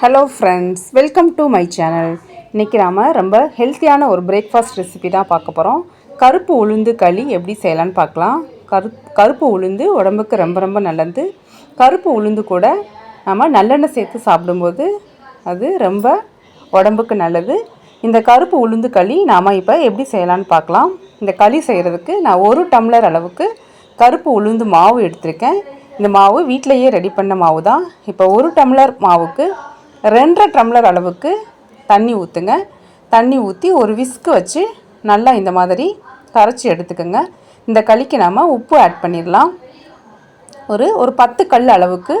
Hello friends welcome to my channel இன்றைக்கி நாம் ரொம்ப ஹெல்த்தியான ஒரு பிரேக்ஃபாஸ்ட் ரெசிபி தான் பார்க்க போகிறோம் கருப்பு உளுந்து களி எப்படி செய்யலான்னு பார்க்கலாம். கரு கருப்பு உளுந்து உடம்புக்கு ரொம்ப ரொம்ப நல்லது. கருப்பு உளுந்து கூட நம்ம நல்லெண்ணெய் சேர்த்து சாப்பிடும்போது அது ரொம்ப உடம்புக்கு நல்லது. இந்த கருப்பு உளுந்து களி நாம் இப்போ எப்படி செய்யலான்னு பார்க்கலாம். இந்த களி செய்கிறதுக்கு நான் ஒரு டம்ளர் அளவுக்கு கருப்பு உளுந்து மாவு எடுத்திருக்கேன். இந்த மாவு வீட்டிலையே ரெடி பண்ண மாவு தான் இப்போ ஒரு டம்ளர் மாவுக்கு ரெண்டரை டம்ளர் அளவுக்கு தண்ணி ஊற்றுங்க தண்ணி ஊற்றி ஒரு விஸ்க்கு வச்சு நல்லா இந்த மாதிரி கரைச்சி எடுத்துக்கோங்க. இந்த களிக்கு நாம் உப்பு ஆட் பண்ணிடலாம். ஒரு ஒரு பத்து கல் அளவுக்கு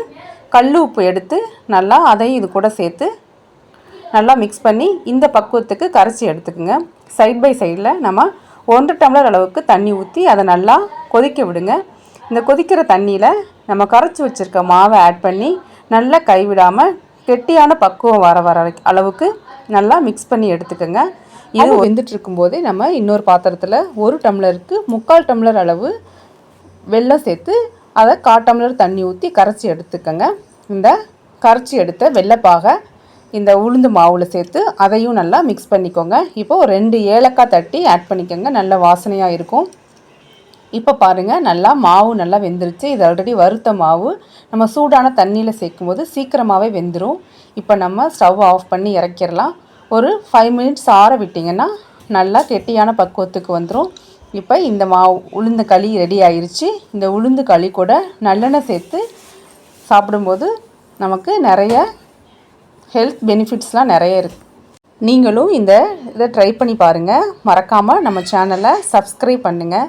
கல் உப்பு எடுத்து நல்லா அதையும் இது கூட சேர்த்து நல்லா மிக்ஸ் பண்ணி இந்த பக்குவத்துக்கு கரைச்சி எடுத்துக்கோங்க. சைட் பை சைடில் நம்ம ஒன்றரை டம்ளர் அளவுக்கு தண்ணி ஊற்றி அதை நல்லா கொதிக்க விடுங்க. இந்த கொதிக்கிற தண்ணியில் நம்ம கரைச்சி வச்சுருக்க மாவை ஆட் பண்ணி நல்லா கைவிடாமல் கெட்டியான பக்குவம் வர வர அளவுக்கு நல்லா மிக்ஸ் பண்ணி எடுத்துக்கோங்க. இது வெந்துட்டு இருக்கும்போதே நம்ம இன்னொரு பாத்திரத்தில் ஒரு டம்ளருக்கு முக்கால் டம்ளர் அளவு வெல்லம் சேர்த்து அதை கால் டம்ளர் தண்ணி ஊற்றி கரைச்சி எடுத்துக்கோங்க. இந்த கரைச்சி எடுத்த வெள்ளைப்பாகை இந்த உளுந்து மாவில் சேர்த்து அதையும் நல்லா மிக்ஸ் பண்ணிக்கோங்க. இப்போது ரெண்டு ஏலக்காய் தட்டி ஆட் பண்ணிக்கோங்க. நல்ல வாசனையாக இருக்கும். இப்போ பாருங்கள் நல்லா மாவு நல்லா வெந்துருச்சு. இது ஆல்ரெடி வறுத்த மாவு. நம்ம சூடான தண்ணியில் சேர்க்கும்போது சீக்கிரமாகவே வெந்துடும் இப்போ நம்ம ஸ்டவ் ஆஃப் பண்ணி இறக்கிடலாம். ஒரு ஃபைவ் மினிட்ஸ் ஆற விட்டிங்கன்னா நல்லா கெட்டியான பக்குவத்துக்கு வந்துடும் இப்போ இந்த மாவு உளுந்து களி ரெடி ஆயிடுச்சு இந்த உளுந்து களி கூட நல்லெண்ணெய் சேர்த்து சாப்பிடும்போது நமக்கு நிறைய ஹெல்த் பெனிஃபிட்ஸ்லாம் நிறைய இருக்குது நீங்களும் இந்த இதை ட்ரை பண்ணி பாருங்கள் மறக்காமல் நம்ம சேனலை சப்ஸ்கிரைப் பண்ணுங்கள்